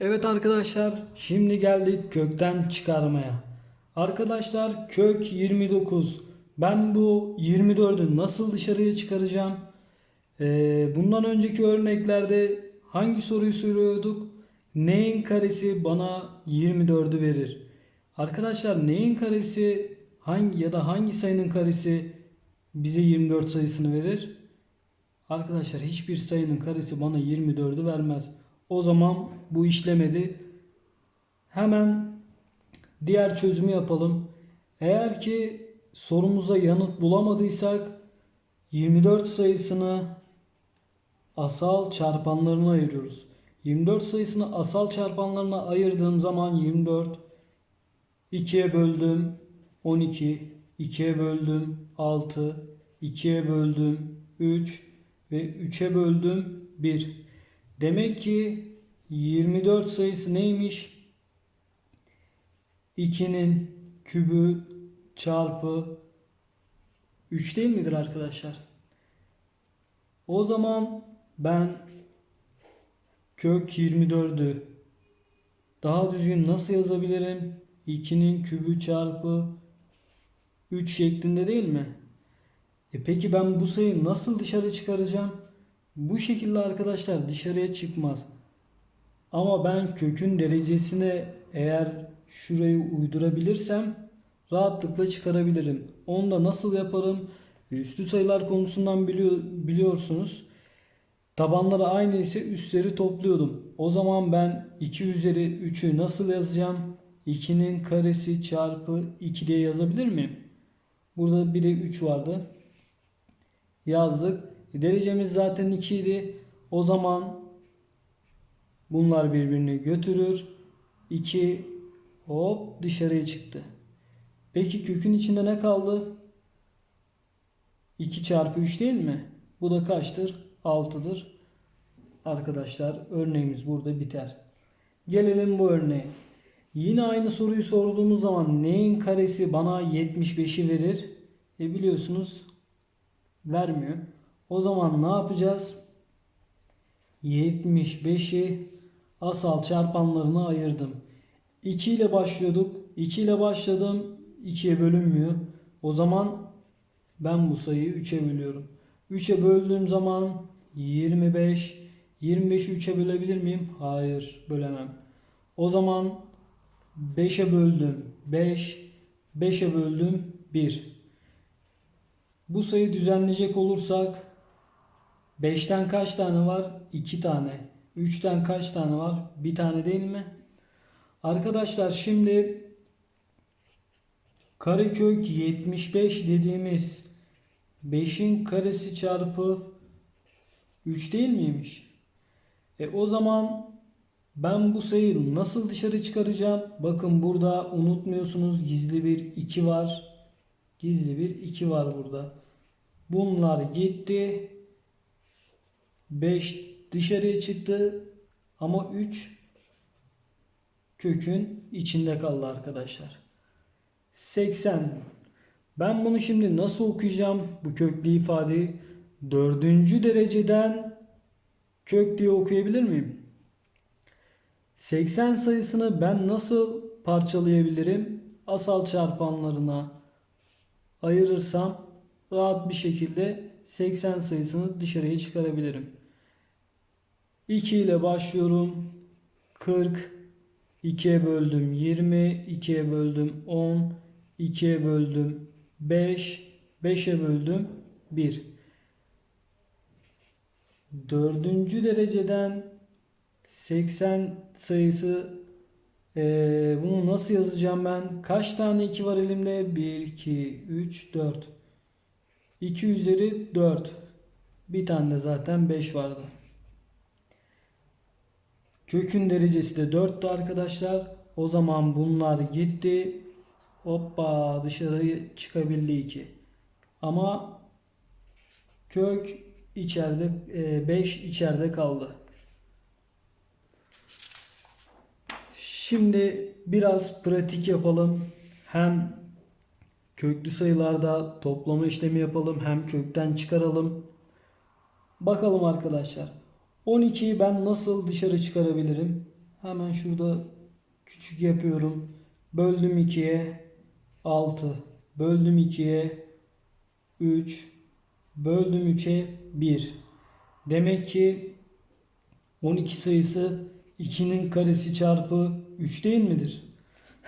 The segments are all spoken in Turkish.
Evet arkadaşlar şimdi geldik kökten çıkarmaya. Arkadaşlar kök 29. Ben bu 24'ü nasıl dışarıya çıkaracağım? Ee, bundan önceki örneklerde hangi soruyu soruyorduk? Neyin karesi bana 24'ü verir? Arkadaşlar neyin karesi hangi ya da hangi sayının karesi bize 24 sayısını verir? Arkadaşlar hiçbir sayının karesi bana 24'ü vermez. O zaman bu işlemedi. Hemen diğer çözümü yapalım. Eğer ki sorumuza yanıt bulamadıysak 24 sayısını asal çarpanlarına ayırıyoruz. 24 sayısını asal çarpanlarına ayırdığım zaman 24 2'ye böldüm 12 2'ye böldüm 6 2'ye böldüm 3 ve 3'e böldüm 1. Demek ki 24 sayısı neymiş? 2'nin kübü çarpı 3 değil midir arkadaşlar? O zaman ben kök 24'ü daha düzgün nasıl yazabilirim? 2'nin kübü çarpı 3 şeklinde değil mi? E peki ben bu sayıyı nasıl dışarı çıkaracağım? Bu şekilde arkadaşlar dışarıya çıkmaz. Ama ben kökün derecesine eğer şurayı uydurabilirsem rahatlıkla çıkarabilirim. Onu da nasıl yaparım? Üstü sayılar konusundan biliyor, biliyorsunuz. Tabanları aynı ise üstleri topluyordum. O zaman ben 2 üzeri 3'ü nasıl yazacağım? 2'nin karesi çarpı 2 diye yazabilir miyim? Burada bir de 3 vardı. Yazdık. Derecemiz zaten 2 idi. O zaman bunlar birbirini götürür. 2 hop dışarıya çıktı. Peki kökün içinde ne kaldı? 2 çarpı 3 değil mi? Bu da kaçtır? 6'dır. Arkadaşlar örneğimiz burada biter. Gelelim bu örneğe. Yine aynı soruyu sorduğumuz zaman neyin karesi bana 75'i verir? E biliyorsunuz vermiyor. O zaman ne yapacağız? 75'i asal çarpanlarına ayırdım. 2 ile başlıyorduk. 2 ile başladım. 2'ye bölünmüyor. O zaman ben bu sayıyı 3'e bölüyorum. 3'e böldüğüm zaman 25. 25'i 3'e bölebilir miyim? Hayır, bölemem. O zaman 5'e böldüm 5. 5'e böldüm 1. Bu sayı düzenleyecek olursak 5'ten kaç tane var? 2 tane. 3'ten kaç tane var? Bir tane değil mi? Arkadaşlar şimdi karekök 75 dediğimiz 5'in karesi çarpı 3 değil miymiş? E o zaman ben bu sayıyı nasıl dışarı çıkaracağım? Bakın burada unutmuyorsunuz gizli bir 2 var. Gizli bir 2 var burada. Bunlar gitti. 5 dışarıya çıktı. Ama 3 kökün içinde kaldı arkadaşlar. 80. Ben bunu şimdi nasıl okuyacağım? Bu köklü ifadeyi dördüncü dereceden kök diye okuyabilir miyim? 80 sayısını ben nasıl parçalayabilirim? Asal çarpanlarına ayırırsam rahat bir şekilde 80 sayısını dışarıya çıkarabilirim. 2 ile başlıyorum. 40 2'ye böldüm 20, 2'ye böldüm 10, 2'ye böldüm 5, 5'e böldüm 1. Dördüncü dereceden 80 sayısı ee, bunu nasıl yazacağım ben? Kaç tane 2 var elimde? 1, 2, 3, 4. 2 üzeri 4. Bir tane de zaten 5 vardı. Kökün derecesi de 4'tü arkadaşlar. O zaman bunlar gitti. Hoppa dışarı çıkabildi 2. Ama kök içeride 5 içeride kaldı. Şimdi biraz pratik yapalım. Hem köklü sayılarda toplama işlemi yapalım hem kökten çıkaralım. Bakalım arkadaşlar. 12'yi ben nasıl dışarı çıkarabilirim? Hemen şurada küçük yapıyorum. Böldüm 2'ye 6. Böldüm 2'ye 3. Böldüm 3'e 1. Demek ki 12 sayısı 2'nin karesi çarpı 3 değil midir?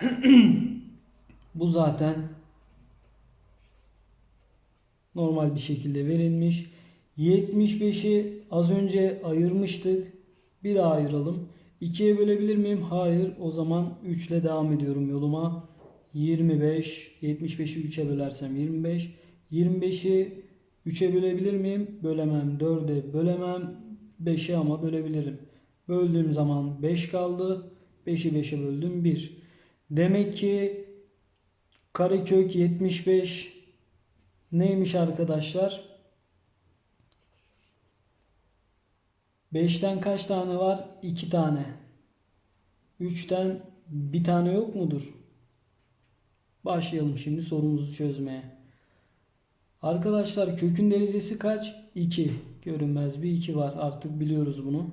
Bu zaten normal bir şekilde verilmiş. 75'i az önce ayırmıştık. Bir daha ayıralım. 2'ye bölebilir miyim? Hayır. O zaman 3 ile devam ediyorum yoluma. 25, 75'i 3'e bölersem 25. 25'i 3'e bölebilir miyim? Bölemem. 4'e bölemem. 5'e ama bölebilirim. Böldüğüm zaman 5 kaldı. 5'i 5'e böldüm 1. Demek ki karekök 75 neymiş arkadaşlar? 5'ten kaç tane var? 2 tane. 3'ten bir tane yok mudur? Başlayalım şimdi sorumuzu çözmeye. Arkadaşlar kökün derecesi kaç? 2. Görünmez bir 2 var. Artık biliyoruz bunu.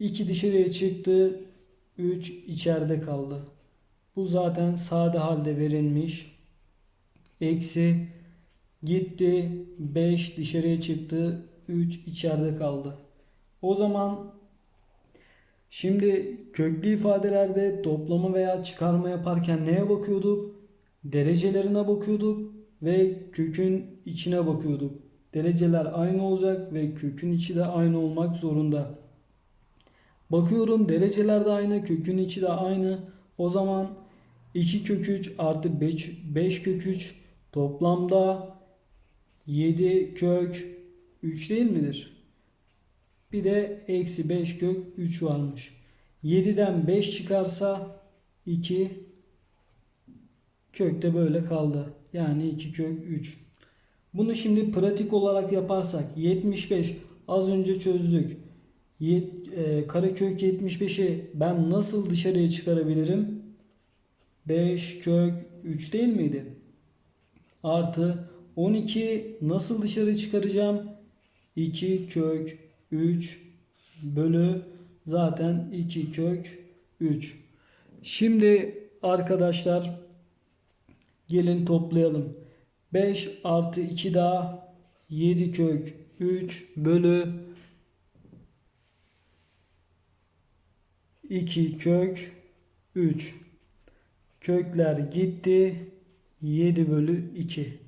2 dışarıya çıktı. 3 içeride kaldı. Bu zaten sade halde verilmiş. Eksi gitti. 5 dışarıya çıktı. 3 içeride kaldı. O zaman şimdi köklü ifadelerde toplama veya çıkarma yaparken neye bakıyorduk? Derecelerine bakıyorduk ve kökün içine bakıyorduk. Dereceler aynı olacak ve kökün içi de aynı olmak zorunda. Bakıyorum dereceler de aynı, kökün içi de aynı. O zaman 2 kök 3 artı 5, 5 kök 3 toplamda 7 kök 3 değil midir? Bir de eksi 5 kök 3 varmış. 7'den 5 çıkarsa 2 kök de böyle kaldı. Yani 2 kök 3. Bunu şimdi pratik olarak yaparsak 75 az önce çözdük. Yet, e, karekök 75'i ben nasıl dışarıya çıkarabilirim? 5 kök 3 değil miydi? Artı 12 nasıl dışarı çıkaracağım? 2 kök 3 bölü zaten 2 kök 3. Şimdi arkadaşlar gelin toplayalım. 5 artı 2 daha 7 kök 3 bölü 2 kök 3. Kökler gitti. 7 bölü 2.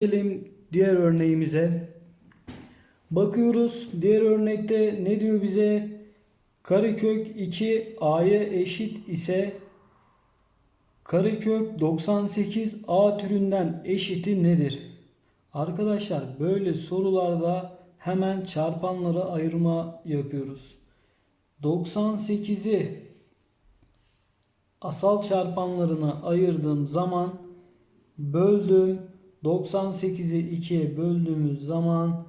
Gelelim diğer örneğimize. Bakıyoruz. Diğer örnekte ne diyor bize? Karekök 2 a'ya eşit ise karekök 98 a türünden eşiti nedir? Arkadaşlar böyle sorularda hemen çarpanlara ayırma yapıyoruz. 98'i asal çarpanlarına ayırdığım zaman böldüm. 98'i 2'ye böldüğümüz zaman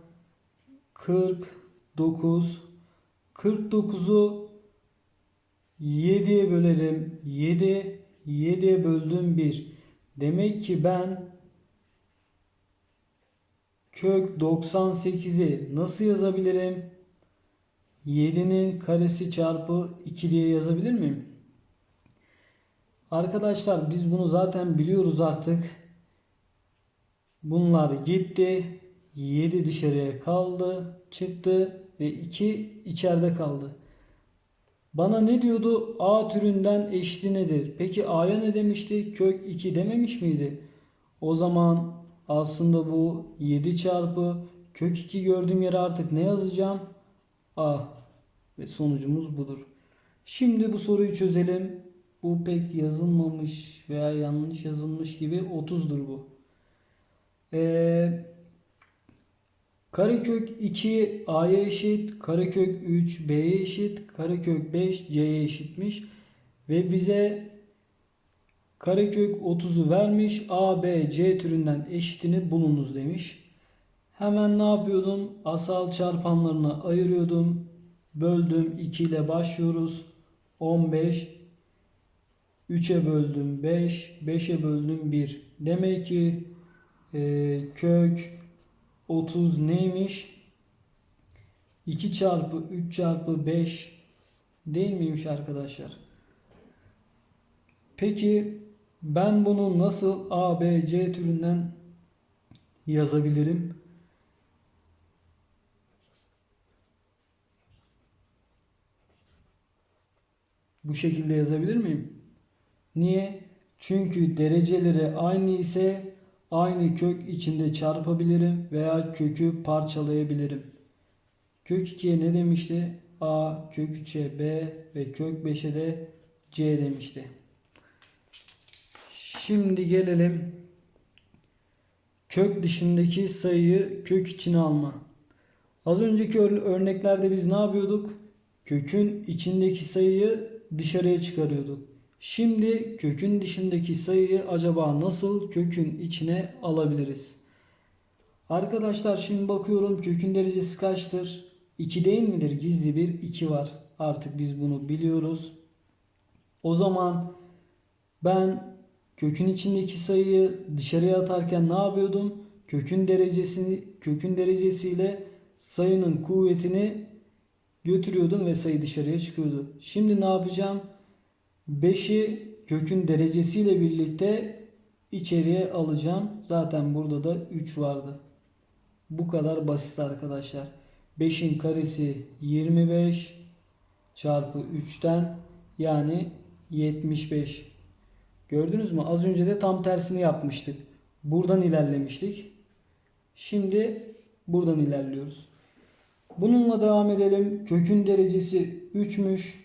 49 49'u 7'ye bölelim 7 7'ye böldüm 1 demek ki ben kök 98'i nasıl yazabilirim? 7'nin karesi çarpı 2 diye yazabilir miyim? Arkadaşlar biz bunu zaten biliyoruz artık. Bunlar gitti. 7 dışarıya kaldı. Çıktı. Ve 2 içeride kaldı. Bana ne diyordu? A türünden eşiti nedir? Peki A'ya ne demişti? Kök 2 dememiş miydi? O zaman aslında bu 7 çarpı kök 2 gördüğüm yere artık ne yazacağım? A. Ve sonucumuz budur. Şimdi bu soruyu çözelim. Bu pek yazılmamış veya yanlış yazılmış gibi 30'dur bu. Ee, karekök 2 a'ya eşit, karekök 3 b'ye eşit, karekök 5 c'ye eşitmiş. Ve bize karekök 30'u vermiş. a, b, c türünden eşitini bulunuz demiş. Hemen ne yapıyordum? Asal çarpanlarına ayırıyordum. Böldüm 2 ile başlıyoruz. 15 3'e böldüm 5, 5'e böldüm 1. Demek ki e, kök 30 neymiş? 2 çarpı 3 çarpı 5 değil miymiş arkadaşlar? Peki ben bunu nasıl A, B, C türünden yazabilirim? Bu şekilde yazabilir miyim? Niye? Çünkü dereceleri aynı ise aynı kök içinde çarpabilirim veya kökü parçalayabilirim. Kök 2'ye ne demişti? A, kök 3'e B ve kök 5'e de C demişti. Şimdi gelelim kök dışındaki sayıyı kök içine alma. Az önceki ör- örneklerde biz ne yapıyorduk? Kökün içindeki sayıyı dışarıya çıkarıyorduk. Şimdi kökün dışındaki sayıyı acaba nasıl kökün içine alabiliriz? Arkadaşlar şimdi bakıyorum kökün derecesi kaçtır? 2 değil midir? Gizli bir 2 var. Artık biz bunu biliyoruz. O zaman ben kökün içindeki sayıyı dışarıya atarken ne yapıyordum? Kökün derecesini kökün derecesiyle sayının kuvvetini götürüyordum ve sayı dışarıya çıkıyordu. Şimdi ne yapacağım? 5'i kökün derecesiyle birlikte içeriye alacağım. Zaten burada da 3 vardı. Bu kadar basit arkadaşlar. 5'in karesi 25 çarpı 3'ten yani 75. Gördünüz mü? Az önce de tam tersini yapmıştık. Buradan ilerlemiştik. Şimdi buradan ilerliyoruz. Bununla devam edelim. Kökün derecesi 3'müş.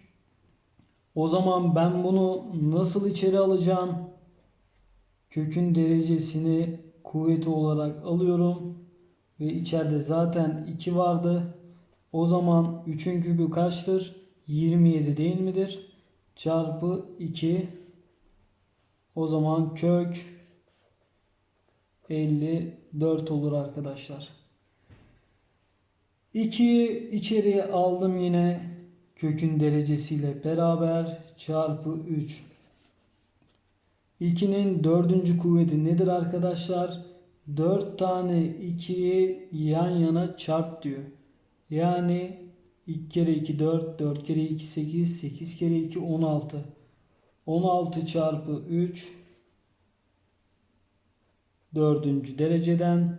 O zaman ben bunu nasıl içeri alacağım? Kökün derecesini kuvveti olarak alıyorum. Ve içeride zaten 2 vardı. O zaman 3'ün kübü kaçtır? 27 değil midir? Çarpı 2. O zaman kök 54 olur arkadaşlar. 2'yi içeriye aldım yine kökün derecesiyle beraber çarpı 3. 2'nin dördüncü kuvveti nedir arkadaşlar? 4 tane 2'yi yan yana çarp diyor. Yani 2 kere 2 4, 4 kere 2 8, 8 kere 2 16. 16 çarpı 3 dördüncü dereceden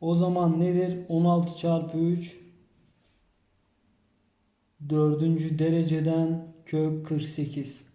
o zaman nedir? 16 çarpı 3 dördüncü dereceden kök 48.